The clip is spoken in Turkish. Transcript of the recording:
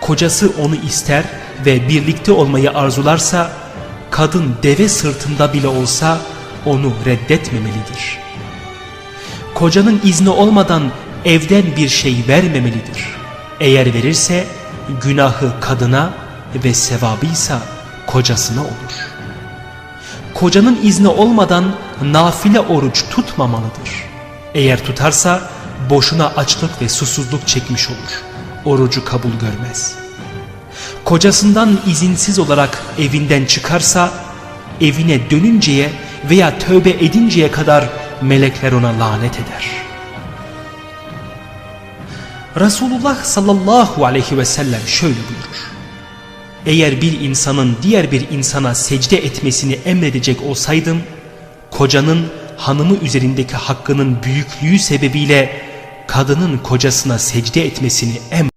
kocası onu ister ve birlikte olmayı arzularsa, kadın deve sırtında bile olsa onu reddetmemelidir. Kocanın izni olmadan evden bir şey vermemelidir. Eğer verirse günahı kadına ve sevabıysa kocasına olur. Kocanın izni olmadan nafile oruç tutmamalıdır. Eğer tutarsa boşuna açlık ve susuzluk çekmiş olur. Orucu kabul görmez. Kocasından izinsiz olarak evinden çıkarsa evine dönünceye veya tövbe edinceye kadar melekler ona lanet eder. Resulullah sallallahu aleyhi ve sellem şöyle buyurur. Eğer bir insanın diğer bir insana secde etmesini emredecek olsaydım, kocanın hanımı üzerindeki hakkının büyüklüğü sebebiyle kadının kocasına secde etmesini emrederdim.